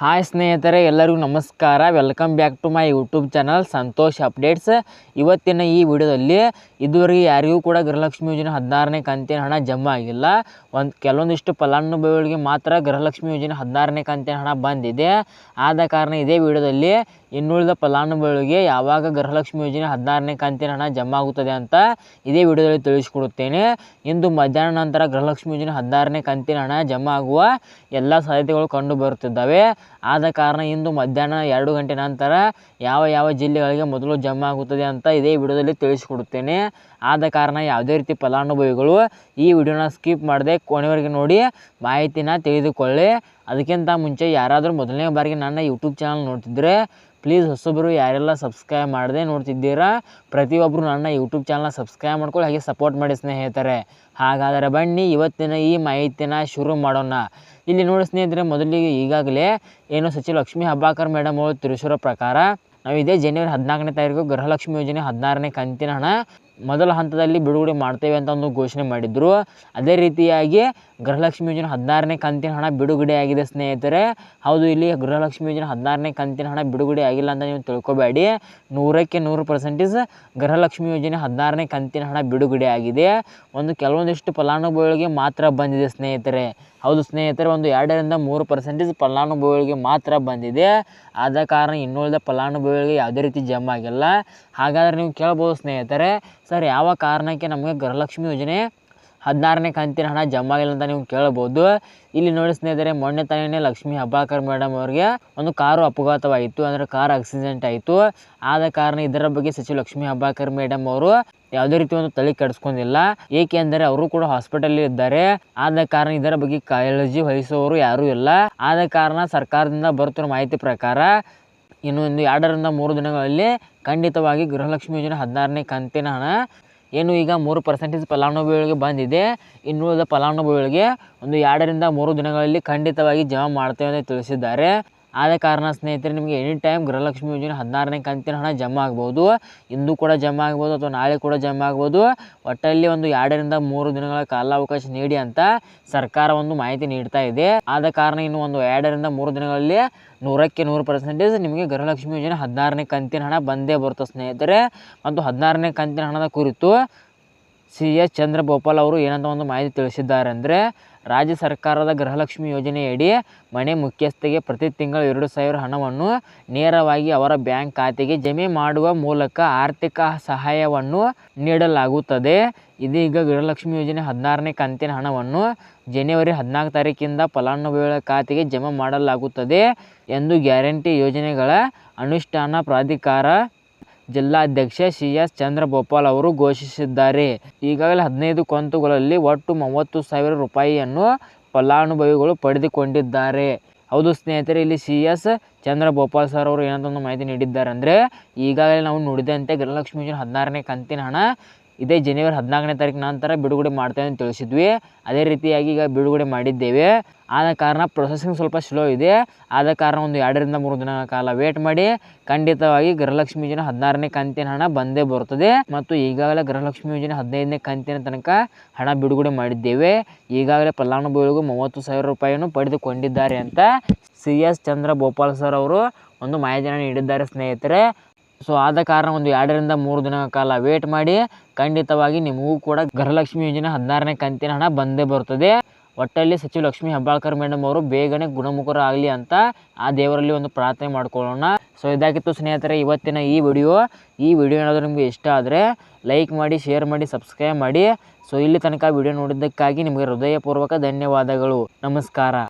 Hi ಸ್ನೇಹಿತರೆ, ಎಲ್ಲರಿಗೂ ನಮಸ್ಕಾರ. Welcome back to my YouTube channel Santosh updates ಇವತ್ತಿನ ಈ ವಿಡಿಯೋದಲ್ಲಿ ಇದುವರೆಗೆ ಯಾರಿಗೂ ಕೂಡ ಗೃಹಲಕ್ಷ್ಮಿ ಯೋಜನೆ ಹದಿನಾರನೇ ಕಂತಿನ ಹಣ ಜಮಾ ಆಗಿಲ್ಲ. ಒಂದು ಕೆಲವೊಂದಿಷ್ಟು ಫಲಾನುಭವಿಗಳಿಗೆ ಮಾತ್ರ ಗೃಹಲಕ್ಷ್ಮಿ ಯೋಜನೆ ಹದಿನಾರನೇ ಕಂತಿನ ಹಣ ಬಂದಿದೆ. ಆದ ಕಾರಣ ಇದೇ ವಿಡಿಯೋದಲ್ಲಿ ಇನ್ನುಳಿದ ಫಲಾನುಭವಿಗಳಿಗೆ ಯಾವಾಗ ಗೃಹಲಕ್ಷ್ಮಿ ಯೋಜನೆ ಹದಿನಾರನೇ ಕಂತಿನ ಹಣ ಜಮಾ ಆಗುತ್ತದೆ ಅಂತ ಇದೇ ವಿಡಿಯೋದಲ್ಲಿ ತಿಳಿಸಿಕೊಡುತ್ತೇನೆ. ಇಂದು ಮಧ್ಯಾಹ್ನ ನಂತರ ಗೃಹಲಕ್ಷ್ಮಿ ಯೋಜನೆ ಹದಿನಾರನೇ ಕಂತಿನ ಹಣ ಜಮಾ ಆಗುವ ಎಲ್ಲ ಸಾಧ್ಯತೆಗಳು ಕಂಡು ಬರುತ್ತಿದ್ದಾವೆ. ಆದ ಕಾರಣ ಇಂದು ಮಧ್ಯಾಹ್ನ ಎರಡು ಗಂಟೆ ನಂತರ ಯಾವ ಯಾವ ಜಿಲ್ಲೆಗಳಿಗೆ ಮೊದಲು ಜಮಾ ಆಗುತ್ತದೆ ಅಂತ ಇದೇ ವಿಡಿಯೋದಲ್ಲಿ ತಿಳಿಸಿಕೊಡುತ್ತೇನೆ. ಆದ ಕಾರಣ ಯಾವುದೇ ರೀತಿ ಫಲಾನುಭವಿಗಳು ಈ ವಿಡಿಯೋನ ಸ್ಕಿಪ್ ಮಾಡದೆ ಕೊನೆವರೆಗೆ ನೋಡಿ ಮಾಹಿತಿನ ತಿಳಿದುಕೊಳ್ಳಿ. ಅದಕ್ಕಿಂತ ಮುಂಚೆ ಯಾರಾದರೂ ಮೊದಲನೇ ಬಾರಿಗೆ ನನ್ನ ಯೂಟ್ಯೂಬ್ ಚಾನಲ್ ನೋಡ್ತಿದ್ರೆ ಪ್ಲೀಸ್ ಹೊಸೊಬ್ಬರು ಯಾರೆಲ್ಲ ಸಬ್ಸ್ಕ್ರೈಬ್ ಮಾಡದೆ ನೋಡ್ತಿದ್ದೀರಾ ಪ್ರತಿಯೊಬ್ಬರು ನನ್ನ ಯೂಟ್ಯೂಬ್ ಚಾನಲ್ನ ಸಬ್ಸ್ಕ್ರೈಬ್ ಮಾಡ್ಕೊಳ್ಳಿ, ಹಾಗೆ ಸಪೋರ್ಟ್ ಮಾಡಿ ಸ್ನೇಹಿತರೆ. ಹಾಗಾದರೆ ಬನ್ನಿ, ಇವತ್ತಿನ ಈ ಮಾಹಿತಿನ ಶುರು ಮಾಡೋಣ. ಇಲ್ಲಿ ನೋಡಿ ಸ್ನೇಹಿತರೆ, ಮೊದಲಿಗೆ ಈಗಾಗಲೇ ಏನು ಸಚಿವ ಲಕ್ಷ್ಮೀ ಹಬ್ಬಾಕರ್ ಮೇಡಮ್ ಅವರು ತಿಳಿಸಿರೋ ಪ್ರಕಾರ ನಾವು ಇದೇ ಜನವರಿ ಹದಿನಾಲ್ಕನೇ ತಾರೀಕು ಗೃಹಲಕ್ಷ್ಮಿ ಯೋಜನೆ ಹದಿನಾರನೇ ಕಂತಿನ ಹಣ. ಮೊದಲ ಹಂತದಲ್ಲಿ ಬಿಡುಗಡೆ ಮಾಡ್ತೇವೆ ಅಂತ ಒಂದು ಘೋಷಣೆ ಮಾಡಿದ್ರು. ಅದೇ ರೀತಿಯಾಗಿ ಗೃಹಲಕ್ಷ್ಮಿ ಯೋಜನೆ ಹದಿನಾರನೇ ಕಂತಿನ ಹಣ ಬಿಡುಗಡೆ ಆಗಿದೆ ಸ್ನೇಹಿತರೆ. ಹೌದು, ಇಲ್ಲಿ ಗೃಹಲಕ್ಷ್ಮಿ ಯೋಜನೆ ಹದಿನಾರನೇ ಕಂತಿನ ಹಣ ಬಿಡುಗಡೆ ಆಗಿಲ್ಲ ಅಂತ ನೀವು ತಿಳ್ಕೊಬೇಡಿ. ನೂರಕ್ಕೆ ನೂರು ಪರ್ಸೆಂಟೇಜ್ ಗೃಹಲಕ್ಷ್ಮಿ ಯೋಜನೆ ಹದಿನಾರನೇ ಕಂತಿನ ಹಣ ಬಿಡುಗಡೆ ಆಗಿದೆ. ಒಂದು ಕೆಲವೊಂದಿಷ್ಟು ಫಲಾನುಭವಿಗಳಿಗೆ ಮಾತ್ರ ಬಂದಿದೆ ಸ್ನೇಹಿತರೆ. ಹೌದು ಸ್ನೇಹಿತರೆ, ಒಂದು ಎರಡರಿಂದ ಮೂರು ಪರ್ಸೆಂಟೇಜ್ ಫಲಾನುಭವಿಗಳಿಗೆ ಮಾತ್ರ ಬಂದಿದೆ. ಆದ ಕಾರಣ ಇನ್ನುಳಿದ ಫಲಾನುಭವಿಗಳಿಗೆ ಯಾವುದೇ ರೀತಿ ಜಮ್ ಆಗಿಲ್ಲ. ಹಾಗಾದರೆ ನೀವು ಕೇಳ್ಬೋದು ಸ್ನೇಹಿತರೆ, ಸರ್, ಯಾವ ಕಾರಣಕ್ಕೆ ನಮಗೆ ಗೃಹಲಕ್ಷ್ಮಿ ಯೋಜನೆ ಹದಿನಾರನೇ ಕಂತಿನ ಹಣ ಜಮಾ ಆಗಿಲ್ಲ ಅಂತ ನೀವು ಕೇಳ್ಬೋದು. ಇಲ್ಲಿ ನೋಡಿ ಸ್ನೇಹಿತರೆ, ಮೊನ್ನೆ ತಾನೇ ಲಕ್ಷ್ಮಿ ಹಬ್ಬಾಕರ್ ಮೇಡಮ್ ಅವರಿಗೆ ಒಂದು ಕಾರು ಅಪಘಾತವಾಯಿತು, ಅಂದರೆ ಕಾರ್ ಆಕ್ಸಿಡೆಂಟ್ ಆಯಿತು. ಆದ ಕಾರಣ ಇದರ ಬಗ್ಗೆ ಸಚಿವ ಲಕ್ಷ್ಮಿ ಹಬ್ಬಾಕರ್ ಮೇಡಮ್ ಅವರು ಯಾವುದೇ ರೀತಿ ಒಂದು ತಲೆ ಕೆಡಿಸ್ಕೊಂಡಿಲ್ಲ. ಏಕೆಂದರೆ ಅವರು ಕೂಡ ಹಾಸ್ಪಿಟಲ್ ಇದ್ದಾರೆ. ಆದ ಕಾರಣ ಇದರ ಬಗ್ಗೆ ಕಾಳಜಿ ವಹಿಸುವವರು ಯಾರೂ ಇಲ್ಲ. ಆದ ಕಾರಣ ಸರ್ಕಾರದಿಂದ ಬರುತ್ತಿರುವ ಮಾಹಿತಿ ಪ್ರಕಾರ ಇನ್ನು ಒಂದು ಎರಡರಿಂದ ಮೂರು ದಿನಗಳಲ್ಲಿ ಖಂಡಿತವಾಗಿ ಗೃಹಲಕ್ಷ್ಮಿ ಯೋಜನೆ ಹದಿನಾರನೇ ಕಂತಿನ ಹಣ ಏನು ಈಗ ಮೂರು ಪರ್ಸೆಂಟೇಜ್ ಫಲಾನುಭವಿಗಳಿಗೆ ಬಂದಿದೆ. ಇನ್ನುಳಿದ ಫಲಾನುಭವಿಗಳಿಗೆ ಒಂದು ಎರಡರಿಂದ ಮೂರು ದಿನಗಳಲ್ಲಿ ಖಂಡಿತವಾಗಿ ಜಮಾ ಮಾಡ್ತೇವೆ ಅಂತ ತಿಳಿಸಿದ್ದಾರೆ. ಆದ ಕಾರಣ ಸ್ನೇಹಿತರೆ, ನಿಮಗೆ ಎನಿ ಟೈಮ್ ಗೃಹಲಕ್ಷ್ಮಿ ಯೋಜನೆ ಹದಿನಾರನೇ ಕಂತಿನ ಹಣ ಜಮಾ ಆಗ್ಬೋದು. ಇಂದು ಕೂಡ ಜಮಾ ಆಗ್ಬೋದು ಅಥವಾ ನಾಳೆ ಕೂಡ ಜಮಾ ಆಗ್ಬೋದು. ಒಟ್ಟಲ್ಲಿ ಒಂದು ಎರಡರಿಂದ ಮೂರು ದಿನಗಳ ಕಾಲಾವಕಾಶ ನೀಡಿ ಅಂತ ಸರ್ಕಾರ ಒಂದು ಮಾಹಿತಿ ನೀಡ್ತಾ ಇದೆ. ಆದ ಕಾರಣ ಇನ್ನು ಒಂದು ಎರಡರಿಂದ ಮೂರು ದಿನಗಳಲ್ಲಿ ನೂರಕ್ಕೆ ನೂರು ಪರ್ಸೆಂಟೇಜ್ ನಿಮಗೆ ಗೃಹಲಕ್ಷ್ಮಿ ಯೋಜನೆ ಹದಿನಾರನೇ ಕಂತಿನ ಹಣ ಬಂದೇ ಬರುತ್ತೆ ಸ್ನೇಹಿತರೆ. ಮತ್ತು ಹದಿನಾರನೇ ಕಂತಿನ ಹಣದ ಕುರಿತು ಸಿ ಎಸ್ ಚಂದ್ರಗೋಪಾಲ್ ಅವರು ಏನಂತ ಒಂದು ಮಾಹಿತಿ ತಿಳಿಸಿದ್ದಾರೆ ಅಂದರೆ ರಾಜ್ಯ ಸರ್ಕಾರದ ಗೃಹಲಕ್ಷ್ಮಿ ಯೋಜನೆಯಡಿ ಮನೆ ಮುಖ್ಯಸ್ಥೆಗೆ ಪ್ರತಿ ತಿಂಗಳು ಎರಡು ಸಾವಿರ ಹಣವನ್ನು ನೇರವಾಗಿ ಅವರ ಬ್ಯಾಂಕ್ ಖಾತೆಗೆ ಜಮೆ ಮಾಡುವ ಮೂಲಕ ಆರ್ಥಿಕ ಸಹಾಯವನ್ನು ನೀಡಲಾಗುತ್ತದೆ. ಇದೀಗ ಗೃಹಲಕ್ಷ್ಮಿ ಯೋಜನೆ ಹದಿನಾರನೇ ಕಂತಿನ ಹಣವನ್ನು ಜನವರಿ ಹದಿನಾಲ್ಕು ತಾರೀಕಿಂದ ಫಲಾನುಭವಿಗಳ ಖಾತೆಗೆ ಜಮೆ ಮಾಡಲಾಗುತ್ತದೆ ಎಂದು ಗ್ಯಾರಂಟಿ ಯೋಜನೆಗಳ ಅನುಷ್ಠಾನ ಪ್ರಾಧಿಕಾರ ಜಿಲ್ಲಾಧ್ಯಕ್ಷ ಸಿ ಎಸ್ ಚಂದ್ರಗೋಪಾಲ್ ಅವರು ಘೋಷಿಸಿದ್ದಾರೆ. ಈಗಾಗಲೇ ಹದಿನೈದು ಕಂತುಗಳಲ್ಲಿ ಒಟ್ಟು ಮೂವತ್ತು ಸಾವಿರ ರೂಪಾಯಿಯನ್ನು ಫಲಾನುಭವಿಗಳು ಪಡೆದುಕೊಂಡಿದ್ದಾರೆ. ಹೌದು ಸ್ನೇಹಿತರೆ, ಇಲ್ಲಿ ಸಿ ಎಸ್ ಚಂದ್ರಗೋಪಾಲ್ ಸರ್ ಅವರು ಏನಂತ ಒಂದು ಮಾಹಿತಿ ನೀಡಿದ್ದಾರೆ ಅಂದರೆ ಈಗಾಗಲೇ ನಾವು ನುಡಿದಂತೆ ಗೃಹಲಕ್ಷ್ಮಿ ಯೋಜನೆ ಹದಿನಾರನೇ ಕಂತಿನ ಹಣ ಇದೇ ಜನವರಿ ಹದಿನಾಲ್ಕನೇ ತಾರೀಕು ನಂತರ ಬಿಡುಗಡೆ ಮಾಡ್ತೇವೆ ಅಂತ ತಿಳಿಸಿದ್ವಿ. ಅದೇ ರೀತಿಯಾಗಿ ಈಗ ಬಿಡುಗಡೆ ಮಾಡಿದ್ದೇವೆ. ಆದ ಕಾರಣ ಪ್ರೊಸೆಸಿಂಗ್ ಸ್ವಲ್ಪ ಸ್ಲೋ ಇದೆ. ಆದ ಕಾರಣ ಒಂದು ಎರಡರಿಂದ ಮೂರು ದಿನಗಳ ಕಾಲ ವೇಟ್ ಮಾಡಿ. ಖಂಡಿತವಾಗಿ ಗೃಹಲಕ್ಷ್ಮಿ ಯೋಜನೆ ಹದಿನಾರನೇ ಕಂತಿನ ಹಣ ಬಂದೇ ಬರುತ್ತದೆ. ಮತ್ತು ಈಗಾಗಲೇ ಗೃಹಲಕ್ಷ್ಮಿ ಯೋಜನೆ ಹದಿನೈದನೇ ಕಂತಿನ ತನಕ ಹಣ ಬಿಡುಗಡೆ ಮಾಡಿದ್ದೇವೆ. ಈಗಾಗಲೇ ಫಲಾನುಭವಿಗಳಿಗೂ ಮೂವತ್ತು ಸಾವಿರ ರೂಪಾಯಿಯನ್ನು ಪಡೆದುಕೊಂಡಿದ್ದಾರೆ ಅಂತ C S Chandra Gopal sir ಅವರು ಒಂದು ಮಾಹಿತಿಯನ್ನು ನೀಡಿದ್ದಾರೆ ಸ್ನೇಹಿತರೆ. ಸೊ ಆದ ಕಾರಣ ಒಂದು ಎರಡರಿಂದ ಮೂರು ದಿನ ಕಾಲ ವೇಟ್ ಮಾಡಿ, ಖಂಡಿತವಾಗಿ ನಿಮಗೂ ಕೂಡ ಗೃಹಲಕ್ಷ್ಮಿ ಯೋಜನೆ ಹದಿನಾರನೇ ಕಂತಿನ ಹಣ ಬಂದೇ ಬರುತ್ತದೆ. ಒಟ್ಟಲ್ಲಿ ಸಚಿವ ಲಕ್ಷ್ಮೀ ಹೆಬ್ಬಾಳ್ಕರ್ ಮೇಡಮ್ ಅವರು ಬೇಗನೆ ಗುಣಮುಖರಾಗಲಿ ಅಂತ ಆ ದೇವರಲ್ಲಿ ಒಂದು ಪ್ರಾರ್ಥನೆ ಮಾಡ್ಕೊಳ್ಳೋಣ. ಸೊ ಇದಾಗಿತ್ತು ಸ್ನೇಹಿತರೆ, ಇವತ್ತಿನ ಈ ವಿಡಿಯೋ. ಈ ವಿಡಿಯೋ ಏನಾದರೂ ನಿಮಗೆ ಇಷ್ಟ ಆದರೆ ಲೈಕ್ ಮಾಡಿ ಶೇರ್ ಮಾಡಿ ಸಬ್ಸ್ಕ್ರೈಬ್ ಮಾಡಿ. ಸೊ ಇಲ್ಲಿ ತನಕ ವಿಡಿಯೋ ನೋಡಿದ್ದಕ್ಕಾಗಿ ನಿಮಗೆ ಹೃದಯಪೂರ್ವಕ ಧನ್ಯವಾದಗಳು. ನಮಸ್ಕಾರ.